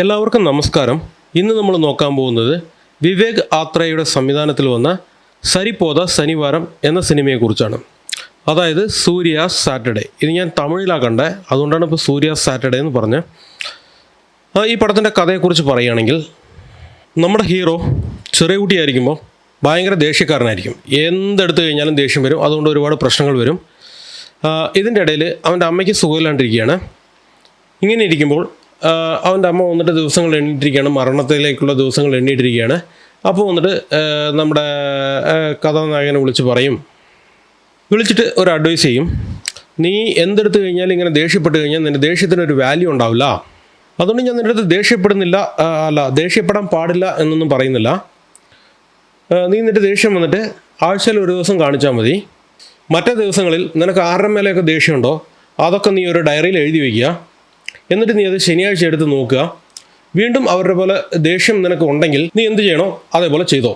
എല്ലാവർക്കും നമസ്കാരം. ഇന്ന് നമ്മൾ നോക്കാൻ പോകുന്നത് വിവേക് ആത്രയുടെ സംവിധാനത്തിൽ വന്ന സരിപോത ശനിവാരം എന്ന സിനിമയെക്കുറിച്ചാണ്. അതായത് സൂര്യ സാറ്റർഡേ. ഇത് ഞാൻ തമിഴിലാണ് കണ്ടത് അതുകൊണ്ടാണ് ഇപ്പോൾ സൂര്യ സാറ്റർഡേ എന്ന് പറഞ്ഞ്. ഈ പടത്തിന്റെ കഥയെക്കുറിച്ച് പറയുകയാണെങ്കിൽ നമ്മുടെ ഹീറോ ചെറിയ കുട്ടിയായിരിക്കുമ്പോൾ ഭയങ്കര ദേഷ്യക്കാരനായിരിക്കും. എന്തെടുത്ത് കഴിഞ്ഞാലും ദേഷ്യം വരും അതുകൊണ്ട് ഒരുപാട് പ്രശ്നങ്ങൾ വരും. ഇതിന്റെ ഇടയിൽ അവന്റെ അമ്മയ്ക്ക് സുഖമില്ലാണ്ടിരിക്കുകയാണ്. ഇങ്ങനെ ഇരിക്കുമ്പോൾ അവന്റെ അമ്മ വന്നിട്ട് ദിവസങ്ങൾ എണ്ണിയിട്ടിരിക്കുകയാണ് മരണത്തിലേക്കുള്ള ദിവസങ്ങൾ എണ്ണിയിട്ടിരിക്കുകയാണ്. അപ്പോൾ വന്നിട്ട് നമ്മുടെ കഥാനായകനെ വിളിച്ച് പറയും. വിളിച്ചിട്ട് ഒരു അഡ്വൈസ് ചെയ്യും. നീ എന്തെടുത്ത് കഴിഞ്ഞാൽ ഇങ്ങനെ ദേഷ്യപ്പെട്ട് കഴിഞ്ഞാൽ നിന്റെ ദേഷ്യത്തിന് ഒരു വാല്യൂ ഉണ്ടാവില്ല. അതുകൊണ്ട് ഞാൻ നിന്റെ അടുത്ത് ദേഷ്യപ്പെടുന്നില്ല അല്ല ദേഷ്യപ്പെടാൻ പാടില്ല എന്നൊന്നും പറയുന്നില്ല. നീ നിന്റെ ദേഷ്യം വന്നിട്ട് ആഴ്ചയിൽ ഒരു ദിവസം കാണിച്ചാൽ മതി. മറ്റേ ദിവസങ്ങളിൽ നിനക്ക് ആരുടെ മേലെയൊക്കെ ദേഷ്യമുണ്ടോ? അതൊക്കെ നീ ഒരു ഡയറിയിൽ എഴുതി വയ്ക്കുക എന്നിട്ട് നീ അത് ശനിയാഴ്ച എടുത്ത് നോക്കുക. വീണ്ടും അവരുടെ പോലെ ദേഷ്യം നിനക്ക് ഉണ്ടെങ്കിൽ നീ എന്ത് ചെയ്യണോ അതേപോലെ ചെയ്തോ.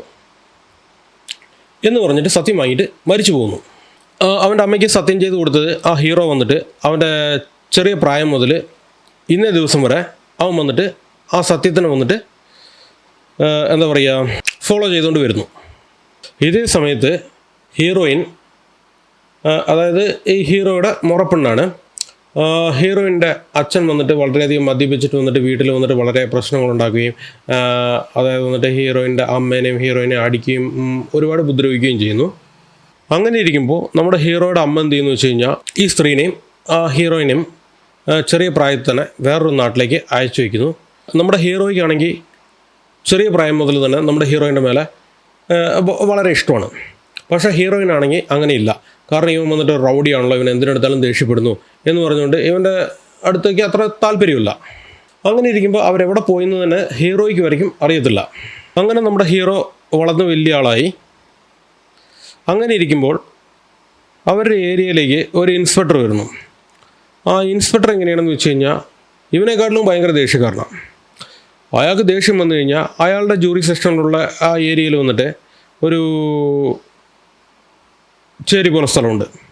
എന്ന് പറഞ്ഞിട്ട് സത്യം വാങ്ങിയിട്ട് മരിച്ചു പോകുന്നു അവന്റെ അമ്മയ്ക്ക് സത്യം ചെയ്ത് കൊടുത്തത് ആ ഹീറോ വന്നിട്ട് അവന്റെ ചെറിയ പ്രായം മുതൽ ഇന്നേ ദിവസം വരെ അവൻ വന്നിട്ട് ആ സത്യത്തിനെ വന്നിട്ട് എന്താ പറയുക ഫോളോ ചെയ്തുകൊണ്ട് വരുന്നു. ഇതേ സമയത്ത് ഹീറോയിൻ അതായത് ഈ ഹീറോയുടെ മുറപ്പെണ്ണാണ്. ഹീറോയിന്റെ അച്ഛൻ വന്നിട്ട് വളരെയധികം മദ്യപിച്ചിട്ട് വന്നിട്ട് വീട്ടിൽ വന്നിട്ട് വളരെ പ്രശ്നങ്ങളുണ്ടാക്കുകയും അതായത് വന്നിട്ട് ഹീറോയിന്റെ അമ്മേനെയും ഹീറോയിനെ അടിക്കുകയും ഒരുപാട് ഉപദ്രവിക്കുകയും ചെയ്യുന്നു. അങ്ങനെ ഇരിക്കുമ്പോൾ നമ്മുടെ ഹീറോയുടെ അമ്മ എന്ത് ചെയ്യുന്നു വെച്ച് കഴിഞ്ഞാൽ ഈ സ്ത്രീനെയും ഹീറോയിനെയും ചെറിയ പ്രായത്തിൽ തന്നെ വേറൊരു നാട്ടിലേക്ക് അയച്ചു വയ്ക്കുന്നു. നമ്മുടെ ഹീറോയ്ക്കാണെങ്കിൽ ചെറിയ പ്രായം മുതൽ തന്നെ നമ്മുടെ ഹീറോയിന്റെ മേലെ വളരെ ഇഷ്ടമാണ്. പക്ഷേ ഹീറോയിനാണെങ്കിൽ അങ്ങനെയില്ല. കാരണം ഇവൻ വന്നിട്ട് റൗഡിയാണല്ലോ ഇവൻ എന്തിനെടുത്താലും ദേഷ്യപ്പെടുന്നു. എന്ന് പറഞ്ഞുകൊണ്ട് ഇവന്റെ അടുത്തേക്ക് അത്ര താല്പര്യമില്ല. അങ്ങനെ ഇരിക്കുമ്പോൾ അവരെവിടെ പോയെന്ന് തന്നെ ഹീറോയ്ക്ക് വരയ്ക്കും അറിയത്തില്ല. അങ്ങനെ നമ്മുടെ ഹീറോ വളർന്ന് വലിയ ആളായി. അങ്ങനെ ഇരിക്കുമ്പോൾ അവരുടെ ഏരിയയിലേക്ക് ഒരു ഇൻസ്പെക്ടർ വരുന്നു. ആ ഇൻസ്പെക്ടർ എങ്ങനെയാണെന്ന് വെച്ച് കഴിഞ്ഞാൽ ഇവനെക്കാട്ടിലും ഭയങ്കര ദേഷ്യക്കാരനാണ് അയാൾക്ക് ദേഷ്യം വന്നു കഴിഞ്ഞാൽ അയാളുടെ ജൂറി സെക്ഷനിലുള്ള ആ ഏരിയയിൽ വന്നിട്ട് ഒരു ചേരി പോലെ സ്ഥലമുണ്ട്.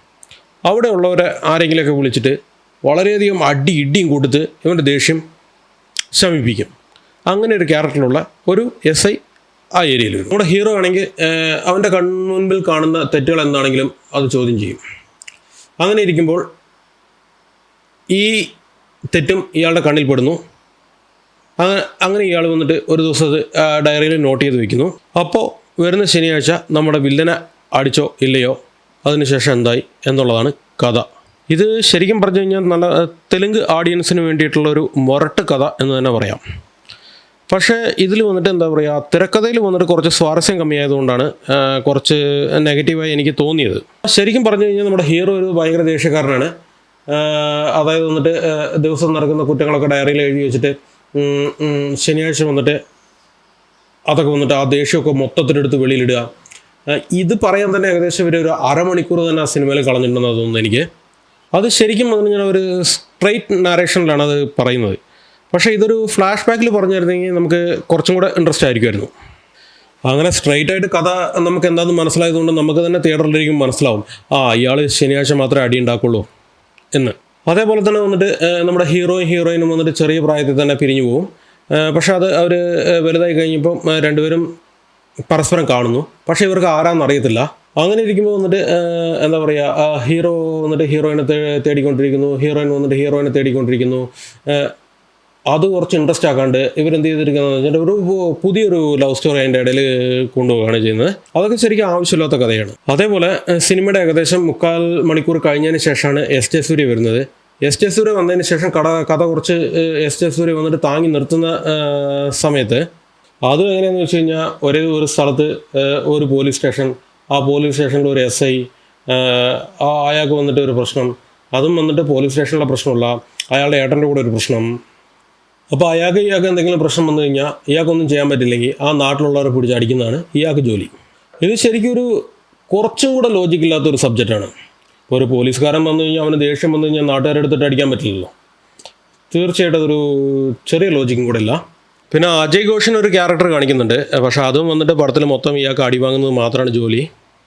അവിടെ ഉള്ളവരെ ആരെങ്കിലുമൊക്കെ വിളിച്ചിട്ട് വളരെയധികം അടി ഇടിയും കൊടുത്ത് ഇവന്റെ ദേഷ്യം ശമിപ്പിക്കും. അങ്ങനെ ഒരു ക്യാരക്ടറിലുള്ള ഒരു എസ് ഐ ആ ഏരിയയിൽ വരും. നമ്മുടെ ഹീറോ ആണെങ്കിൽ അവന്റെ കൺമുൻപിൽ കാണുന്ന തെറ്റുകൾ എന്താണെങ്കിലും അത് ചോദ്യം ചെയ്യും. അങ്ങനെ ഇരിക്കുമ്പോൾ ഈ തെറ്റും ഇയാളുടെ കണ്ണിൽ പെടുന്നു. അങ്ങനെ അങ്ങനെ ഇയാൾ വന്നിട്ട് ഒരു ദിവസം അത് ഡയറിയിൽ നോട്ട് ചെയ്ത് വെക്കുന്നു. അപ്പോൾ വരുന്ന ശനിയാഴ്ച നമ്മുടെ വില്ലനെ അടിച്ചോ ഇല്ലയോ അതിനുശേഷം എന്തായി എന്നുള്ളതാണ് കഥ. ഇത് ശരിക്കും പറഞ്ഞു കഴിഞ്ഞാൽ നല്ല തെലുങ്ക് ഓഡിയൻസിന് വേണ്ടിയിട്ടുള്ള ഒരു മൊരട്ട് കഥ എന്ന് തന്നെ പറയാം. പക്ഷേ ഇതിൽ വന്നിട്ട് എന്താ പറയുക തിരക്കഥയിൽ വന്നിട്ട് കുറച്ച് സ്വാരസ്യം കമ്മിയായതുകൊണ്ടാണ് കുറച്ച് നെഗറ്റീവായി എനിക്ക് തോന്നിയത്. ശരിക്കും പറഞ്ഞു കഴിഞ്ഞാൽ നമ്മുടെ ഹീറോ ഒരു ഭയങ്കര ദേഷ്യക്കാരനാണ്. അതായത് വന്നിട്ട് ദിവസം നടക്കുന്ന കുറ്റങ്ങളൊക്കെ ഡയറിയിൽ എഴുതി വെച്ചിട്ട് ശനിയാഴ്ച വന്നിട്ട് അതൊക്കെ വന്നിട്ട് ആ ദേഷ്യമൊക്കെ മൊത്തത്തിലെടുത്ത് വെളിയിലിടുക. ഇത് പറയാൻ തന്നെ ഏകദേശം ഒരു അരമണിക്കൂർ തന്നെ ആ സിനിമയിൽ കളഞ്ഞിട്ടുണ്ടെന്ന് തോന്നുന്നു എനിക്ക്. അത് ശരിക്കും പറഞ്ഞു ഒരു സ്ട്രൈറ്റ് നാരേഷനിലാണ് അത് പറയുന്നത്. പക്ഷേ ഇതൊരു ഫ്ലാഷ് ബാക്കിൽ പറഞ്ഞിരുന്നെങ്കിൽ നമുക്ക് കുറച്ചും കൂടെ ഇൻട്രസ്റ്റ് ആയിരിക്കുമായിരുന്നു. അങ്ങനെ സ്ട്രൈറ്റ് ആയിട്ട് കഥ നമുക്ക് എന്താണെന്ന് മനസ്സിലായതുകൊണ്ട് നമുക്ക് തന്നെ തിയേറ്ററിലിരിക്കും മനസ്സിലാവും. ആ ഇയാൾ ശനിയാഴ്ച മാത്രമേ അടി ഉണ്ടാക്കുള്ളൂ എന്ന്. അതേപോലെ തന്നെ വന്നിട്ട് നമ്മുടെ ഹീറോയും ഹീറോയിനും വന്നിട്ട് ചെറിയ പ്രായത്തിൽ തന്നെ പിരിഞ്ഞു പോകും പക്ഷേ അത് അവർ വലുതായി കഴിഞ്ഞപ്പം രണ്ടുപേരും പരസ്പരം കാണുന്നു. പക്ഷേ ഇവർക്ക് ആരാന്ന് അറിയത്തില്ല. അങ്ങനെ ഇരിക്കുമ്പോൾ വന്നിട്ട് എന്താ പറയുക ഹീറോ വന്നിട്ട് ഹീറോയിനെ തേടിക്കൊണ്ടിരിക്കുന്നു. ഹീറോയിൻ വന്നിട്ട് ഹീറോയിനെ തേടിക്കൊണ്ടിരിക്കുന്നു. അത് കുറച്ച് ഇൻട്രസ്റ്റ് ആക്കാണ്ട് ഇവരെന്ത് ചെയ്തിരിക്കുന്നത് വെച്ചാൽ ഒരു പുതിയൊരു ലവ് സ്റ്റോറി അതിന്റെ ഇടയിൽ കൊണ്ടുപോവുകയാണ് ചെയ്യുന്നത്. അതൊക്കെ ശരിക്കും ആവശ്യമില്ലാത്ത കഥയാണ്. അതേപോലെ സിനിമയുടെ ഏകദേശം മുക്കാൽ മണിക്കൂർ കഴിഞ്ഞതിന് ശേഷമാണ് എസ് ടെ സൂര്യ വരുന്നത്. എസ് ടെ സൂര്യ വന്നതിന് ശേഷം കട കഥ കുറച്ച് എസ് ടെ സൂര്യ വന്നിട്ട് താങ്ങി നിർത്തുന്ന സമയത്ത് അതും എങ്ങനെയാന്ന് വെച്ച് കഴിഞ്ഞാൽ ഒരേ ഒരു സ്ഥലത്ത് ഒരു പോലീസ് സ്റ്റേഷൻ ആ പോലീസ് സ്റ്റേഷനിൽ ഒരു എസ് ഐ അയാൾക്ക് വന്നിട്ട് ഒരു പ്രശ്നം അതും വന്നിട്ട് പോലീസ് സ്റ്റേഷനിലെ പ്രശ്നമല്ല അയാളുടെ ഏട്ടന്റെ കൂടെ ഒരു പ്രശ്നം. അപ്പോൾ അയാൾക്ക് ഇയാൾക്ക് എന്തെങ്കിലും പ്രശ്നം വന്നു കഴിഞ്ഞാൽ ഇയാൾക്കൊന്നും ചെയ്യാൻ പറ്റില്ലെങ്കിൽ ആ നാട്ടിലുള്ളവരെ പിടിച്ച് അടിക്കുന്നതാണ് ഇയാൾക്ക് ജോലി. ഇത് ശരിക്കും ഒരു കുറച്ചും കൂടെ ലോജിക്കില്ലാത്ത ഒരു സബ്ജക്റ്റാണ് ഇപ്പോൾ ഒരു പോലീസുകാരൻ വന്നു കഴിഞ്ഞാൽ അവന് ദേഷ്യം വന്നു കഴിഞ്ഞാൽ നാട്ടുകാരെടുത്തിട്ട് അടിക്കാൻ പറ്റില്ലല്ലോ. തീർച്ചയായിട്ടും അതൊരു ചെറിയ ലോജിക്കും കൂടെ ഇല്ല. പിന്നെ അജയ് ഘോഷിന് ഒരു ക്യാരക്ടർ കാണിക്കുന്നുണ്ട്. പക്ഷെ അതും വന്നിട്ട് പടത്തിൽ മൊത്തം ഇയാൾക്ക് അടി വാങ്ങുന്നത് മാത്രമാണ് ജോലി.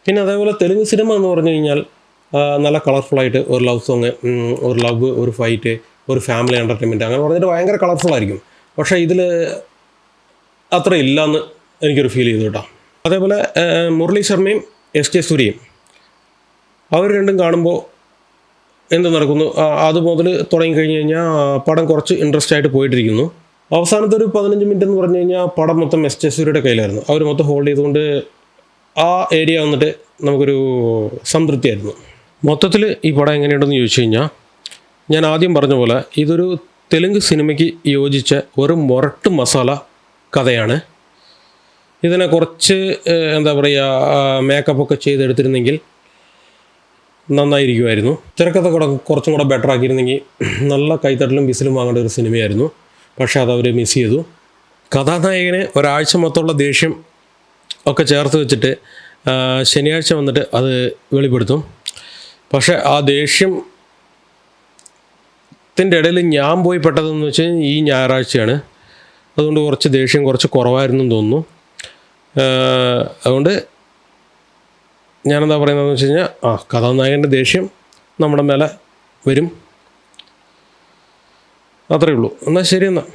പിന്നെ അതേപോലെ തെലുങ്ക് സിനിമ എന്ന് പറഞ്ഞു കഴിഞ്ഞാൽ നല്ല കളർഫുള്ളായിട്ട് ഒരു ലവ് സോങ് ഒരു ലവ് ഒരു ഫൈറ്റ് ഒരു ഫാമിലി എന്റർടൈൻമെന്റ് അങ്ങനെ പറഞ്ഞിട്ട് ഭയങ്കര കളർഫുൾ ആയിരിക്കും. പക്ഷേ ഇതിൽ അത്ര ഇല്ല എന്ന് എനിക്കൊരു ഫീൽ ചെയ്തു കേട്ടോ. അതേപോലെ മുരളി ശർമ്മയും എസ് കെ സൂര്യയും. അവർ രണ്ടും കാണുമ്പോൾ എന്ത് നടക്കുന്നു? അതുമുതൽ അത് മുതൽ തുടങ്ങിക്കഴിഞ്ഞ് കഴിഞ്ഞാൽ പടം കുറച്ച് ഇൻട്രസ്റ്റ് ആയിട്ട് പോയിട്ടിരിക്കുന്നു. അവസാനത്തെ ഒരു പതിനഞ്ച് മിനിറ്റ് എന്ന് പറഞ്ഞു കഴിഞ്ഞാൽ പടം മൊത്തം എസ് ജെ സൂര്യയുടെ കയ്യിലായിരുന്നു. അവർ മൊത്തം ഹോൾഡ് ചെയ്തുകൊണ്ട് ആ ഏരിയ വന്നിട്ട് നമുക്കൊരു സംതൃപ്തിയായിരുന്നു. മൊത്തത്തിൽ ഈ പടം എങ്ങനെയുണ്ടെന്ന് ചോദിച്ചു കഴിഞ്ഞാൽ ഞാൻ ആദ്യം പറഞ്ഞ പോലെ ഇതൊരു തെലുങ്ക് സിനിമയ്ക്ക് യോജിച്ച ഒരു മൊരട്ട് മസാല കഥയാണ്. ഇതിനെ കുറച്ച് എന്താ പറയുക മേക്കപ്പ് ഒക്കെ ചെയ്തെടുത്തിരുന്നെങ്കിൽ നന്നായിരിക്കുമായിരുന്നു. തിരക്കഥ കുറച്ചും കൂടെ ബെറ്റർ ആക്കിയിരുന്നെങ്കിൽ നല്ല കൈത്തട്ടലും വിസിലും വാങ്ങേണ്ട ഒരു സിനിമയായിരുന്നു. പക്ഷേ അത് മിസ് ചെയ്തു. കഥാനായകനെ ഒരാഴ്ച മൊത്തമുള്ള ദേഷ്യം ഒക്കെ ചേർത്ത് വെച്ചിട്ട് ശനിയാഴ്ച വന്നിട്ട് അത് വെളിപ്പെടുത്തും. പക്ഷേ ആ ദേഷ്യം ത്തിന്റെ ഇടയിൽ ഞാൻ പോയി പെട്ടതെന്ന് വെച്ച് കഴിഞ്ഞാൽ ഈ ഞായറാഴ്ചയാണ്. അതുകൊണ്ട് കുറച്ച് ദേഷ്യം കുറച്ച് കുറവായിരുന്നു തോന്നുന്നു. അതുകൊണ്ട് ഞാനെന്താ പറയുന്നതെന്ന് വെച്ച് കഴിഞ്ഞാൽ ആ കഥാനായകന്റെ ദേഷ്യം നമ്മുടെ മേലെ വരും. അത്രയേ ഉള്ളൂ. എന്നാൽ ശരി എന്നാൽ